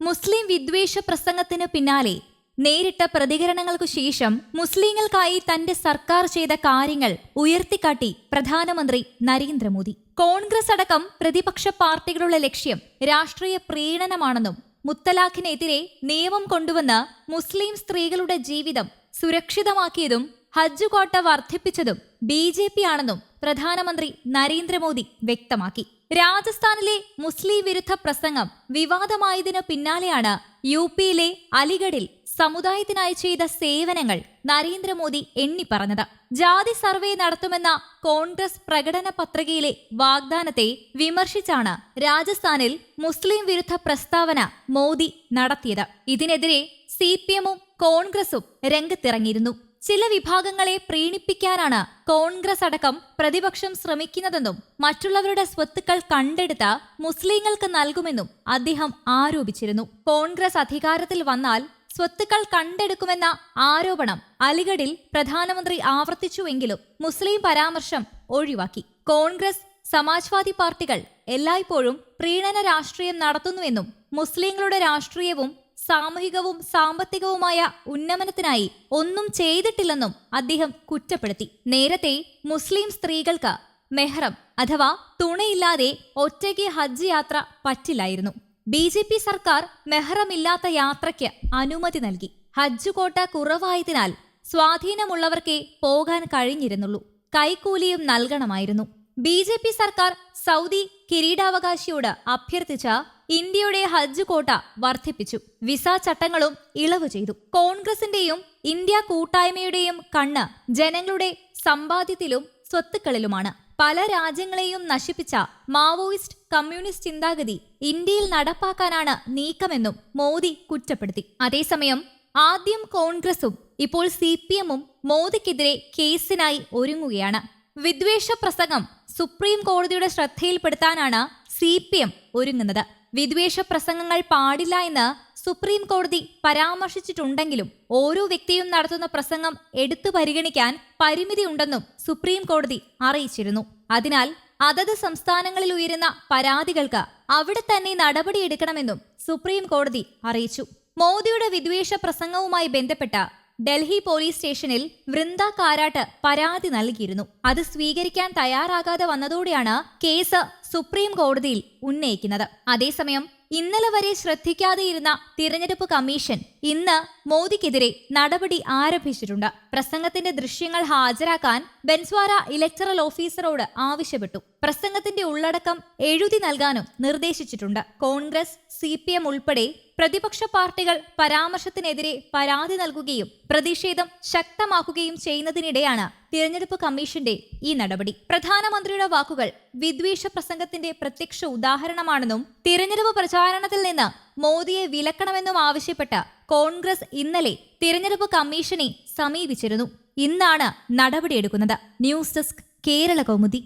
മുസ്ലിം വിദ്വേഷ പ്രസംഗത്തിന് പിന്നാലെ നേരിട്ട പ്രതികരണങ്ങൾക്കു ശേഷം മുസ്ലിങ്ങൾക്കായി തന്റെ സർക്കാർ ചെയ്ത കാര്യങ്ങൾ ഉയർത്തിക്കാട്ടി പ്രധാനമന്ത്രി നരേന്ദ്രമോദി. കോൺഗ്രസ് അടക്കം പ്രതിപക്ഷ പാർട്ടികളുടെ ലക്ഷ്യം രാഷ്ട്രീയ പ്രീണനമാണെന്നും മുത്തലാഖിനെതിരെ നിയമം കൊണ്ടുവന്ന് മുസ്ലിം സ്ത്രീകളുടെ ജീവിതം സുരക്ഷിതമാക്കിയതും ഹജ്ജ് കോട്ട വർദ്ധിപ്പിച്ചതും ബി ജെ പി ആണെന്നും പ്രധാനമന്ത്രി നരേന്ദ്രമോദി വ്യക്തമാക്കി. രാജസ്ഥാനിലെ മുസ്ലിം വിരുദ്ധ പ്രസംഗം വിവാദമായതിനു പിന്നാലെയാണ് യു പിയിലെ അലിഗഡിൽ സമുദായത്തിനായി ചെയ്ത സേവനങ്ങൾ നരേന്ദ്രമോദി എണ്ണിപ്പറഞ്ഞത്. ജാതി സർവേ നടത്തുമെന്ന കോൺഗ്രസ് പ്രകടന പത്രികയിലെ വാഗ്ദാനത്തെ വിമർശിച്ചാണ് രാജസ്ഥാനിൽ മുസ്ലിം വിരുദ്ധ പ്രസ്താവന മോദി നടത്തിയത്. ഇതിനെതിരെ സി പി എമ്മും കോൺഗ്രസും രംഗത്തിറങ്ങിയിരുന്നു. ചില വിഭാഗങ്ങളെ പ്രീണിപ്പിക്കാനാണ് കോൺഗ്രസ് അടക്കം പ്രതിപക്ഷം ശ്രമിക്കുന്നതെന്നും മറ്റുള്ളവരുടെ സ്വത്തുക്കൾ കണ്ടെടുത്ത് മുസ്ലിങ്ങൾക്ക് നൽകുമെന്നും അദ്ദേഹം ആരോപിച്ചിരുന്നു. കോൺഗ്രസ് അധികാരത്തിൽ വന്നാൽ സ്വത്തുക്കൾ കണ്ടെടുക്കുമെന്ന ആരോപണം അലിഗഡിൽ പ്രധാനമന്ത്രി ആവർത്തിച്ചുവെങ്കിലും മുസ്ലിം പരാമർശം ഒഴിവാക്കി. കോൺഗ്രസ് സമാജ്വാദി പാർട്ടികൾ എല്ലായ്പ്പോഴും പ്രീണന രാഷ്ട്രീയം നടത്തുന്നുവെന്നും മുസ്ലിങ്ങളുടെ രാഷ്ട്രീയവും സാമൂഹികവും സാമ്പത്തികവുമായ ഉന്നമനത്തിനായി ഒന്നും ചെയ്തിട്ടില്ലെന്നും അദ്ദേഹം കുറ്റപ്പെടുത്തി. നേരത്തെ മുസ്ലിം സ്ത്രീകൾക്ക് മെഹ്റം അഥവാ തുണയില്ലാതെ ഒറ്റയ്ക്ക് ഹജ്ജ് യാത്ര പറ്റില്ലായിരുന്നു. ബി ജെ പി സർക്കാർ മെഹ്റമില്ലാത്ത യാത്രയ്ക്ക് അനുമതി നൽകി. ഹജ്ജ് കോട്ട കുറവായതിനാൽ സ്വാധീനമുള്ളവർക്കേ പോകാൻ കഴിഞ്ഞിരുന്നുള്ളൂ. കൈക്കൂലിയും നൽകണമായിരുന്നു. ബി സർക്കാർ സൗദി കിരീടാവകാശിയോട് അഭ്യർത്ഥിച്ച ഇന്ത്യയുടെ ഹജ്ജ് കോട്ട വർദ്ധിപ്പിച്ചു. വിസ ചട്ടങ്ങളും ഇളവ് ചെയ്തു. കോൺഗ്രസിന്റെയും ഇന്ത്യ കൂട്ടായ്മയുടെയും കണ്ണ് ജനങ്ങളുടെ സമ്പാദ്യത്തിലും സ്വത്തുക്കളിലുമാണ്. പല രാജ്യങ്ങളെയും നശിപ്പിച്ച മാവോയിസ്റ്റ് കമ്മ്യൂണിസ്റ്റ് ചിന്താഗതി ഇന്ത്യയിൽ നടപ്പാക്കാനാണ് നീക്കമെന്നും മോദി കുറ്റപ്പെടുത്തി. അതേസമയം ആദ്യം കോൺഗ്രസും ഇപ്പോൾ സി പി എമ്മും മോദിക്കെതിരെ കേസിനായി ഒരുങ്ങുകയാണ്. വിദ്വേഷ പ്രസംഗം സുപ്രീം കോടതിയുടെ ശ്രദ്ധയിൽപ്പെടുത്താനാണ് സി പി എം ഒരുങ്ങുന്നത്. വിദ്വേഷ പ്രസംഗങ്ങൾ പാടില്ല എന്ന് സുപ്രീം കോടതി പരാമർശിച്ചിട്ടുണ്ടെങ്കിലും ഓരോ വ്യക്തിയും നടത്തുന്ന പ്രസംഗം എടുത്തു പരിഗണിക്കാൻ പരിമിതി ഉണ്ടെന്നും സുപ്രീം കോടതി അറിയിച്ചിരുന്നു. അതിനാൽ അതത് സംസ്ഥാനങ്ങളിൽ ഉയരുന്ന പരാതികൾക്ക് അവിടെ തന്നെ നടപടിയെടുക്കണമെന്നും സുപ്രീം കോടതി അറിയിച്ചു. മോദിയുടെ വിദ്വേഷ പ്രസംഗവുമായി ബന്ധപ്പെട്ട ഡൽഹി പോലീസ് സ്റ്റേഷനിൽ വൃന്ദ കാരാട്ട് പരാതി നൽകിയിരുന്നു. അത് സ്വീകരിക്കാൻ തയ്യാറാകാതെ വന്നതോടെയാണ് കേസ് സുപ്രീം കോടതിയിൽ ഉന്നയിക്കുന്നത്. അതേസമയം ഇന്നലെ വരെ ശ്രദ്ധിക്കാതെയിരുന്ന തിരഞ്ഞെടുപ്പ് കമ്മീഷൻ ഇന്ന് മോദിക്കെതിരെ നടപടി ആരംഭിച്ചിട്ടുണ്ട്. പ്രസംഗത്തിന്റെ ദൃശ്യങ്ങൾ ഹാജരാക്കാൻ ബെൻസ്വാര ഇലക്ടറൽ ഓഫീസറോട് ആവശ്യപ്പെട്ടു. പ്രസംഗത്തിന്റെ ഉള്ളടക്കം എഴുതി നൽകാനും നിർദ്ദേശിച്ചിട്ടുണ്ട്. കോൺഗ്രസ് സി ഉൾപ്പെടെ പ്രതിപക്ഷ പാർട്ടികൾ പരാമർശത്തിനെതിരെ പരാതി നൽകുകയും പ്രതിഷേധം ശക്തമാക്കുകയും ചെയ്യുന്നതിനിടെയാണ് തിരഞ്ഞെടുപ്പ് കമ്മീഷന്റെ ഈ നടപടി. പ്രധാനമന്ത്രിയുടെ വാക്കുകൾ വിദ്വേഷ പ്രസംഗത്തിന്റെ പ്രത്യക്ഷ ഉദാഹരണമാണെന്നും തിരഞ്ഞെടുപ്പ് പ്രചാരണത്തിൽ നിന്ന് മോദിയെ വിലക്കണമെന്നും ആവശ്യപ്പെട്ട കോൺഗ്രസ് ഇന്നലെ തിരഞ്ഞെടുപ്പ് കമ്മീഷനെ സമീപിച്ചിരുന്നു. ഇന്നാണ് നടപടിയെടുക്കുന്നത്. News desk Kerala Kaumudi